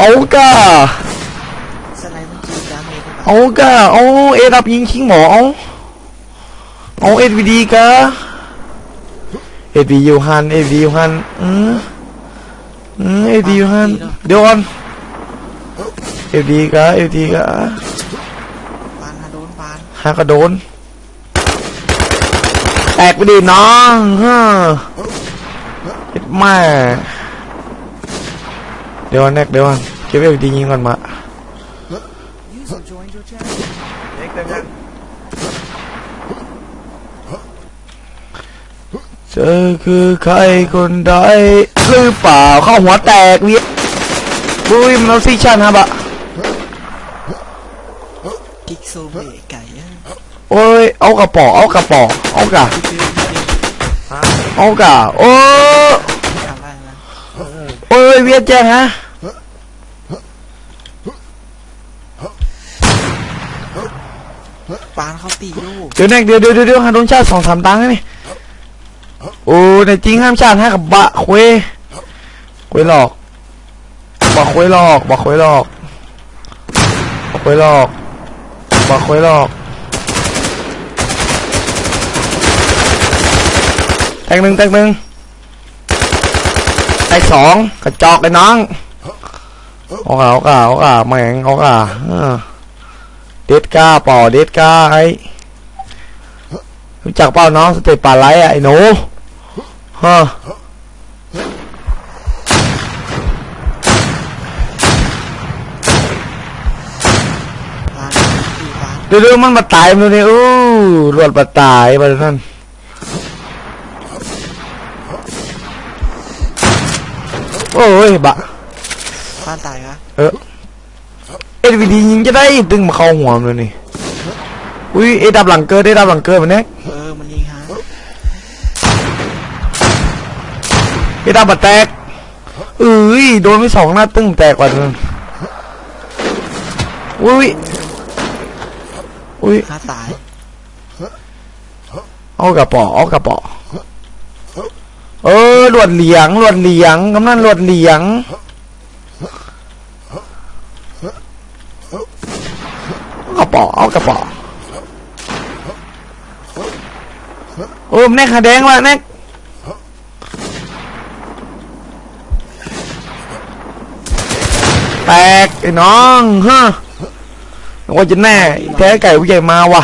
เอากะสไนมันจีดาเมจได้ปะเอากะเอาเอดับยิงคิงหมอเอาเอาเอ็ดวีดีกะเอ็ดวียูฮันเอ็ดวียูฮันอืมอืมเอ็ดวียูฮันเดี๋ยวก่อนเอ็ดวีกะเอ็ดวีกะปานฮาโดนปานฮากระโดนแตกไปดิน้องฮะเอ็ดแม่ เดี๋ยวก่อนแนกเดี๋ยวก่อนเก็บเอ็ดวียิงก่อนมา User joined your channel เด็กเต็มยังเธอคือใครคนใดหรือเปล่าเข้าหัวแตกเวียบุ้ยมันเอาซิชันฮะบะกิกโซเบะไก่อะโอ้ยเอากระป๋อเอากระป๋อเอากะพี่ฟิวพี่ฟิวเอากะโอ้ทำอะไรนะ โอ้ยเวียดแจ้งฮะปานเขาตีลูกเดี๋ยวแนกเดี๋ยวเดี๋ยวเดี๋ยวเดี๋ยวหาโดนชาติสองสามตังค์นี่โอ้ในจริงห้ามชาติให้กับบะคุยคุยหลอกบอกคุยหลอกบอกคุยหลอกบอกคุยหลอกบอกคุยหลอกแตกหนึ่งแตกหนึ่ง แตกสองกระจอกไอ้น้องเอากะเอากะเอากะแม่งเอากะเออเด็ดก้าป่อเด็ดก้าไอ้รู้จักเปล่าน้องสเตปปลาไลไอ้หนูฮะเดี๋ยวเดี๋ยวมันมาตายมันนี่อู้รวดมาตายมาท่าน โอ้ยบะปานตายปะเออเอ็ดวีดียิงจะได้ดึงมาเข้าหัวมันเลยนี่อุ้ยเอ็ดดับหลังเกิดเอ็ดดับหลังเกิดมันเนี้ยเออมันยิงฮะเอ็ดดับมาแตกเอ้ยโดนไปสองหน้าตึ้งแตกกว่านึงอุ้ยอุ้ยฮาตายเอากระป๋อเอากระป๋อ เออหลวดเหลียงหลวดเหลียงกำนันหลวดเหลียง กระป๋อเอากระป๋อโอ้มนแนกขาแดงว่ะแนกแตกไอ้น้องฮะว่าจะแน่แท้ไก่ผู้ใหญ่มาว่ะ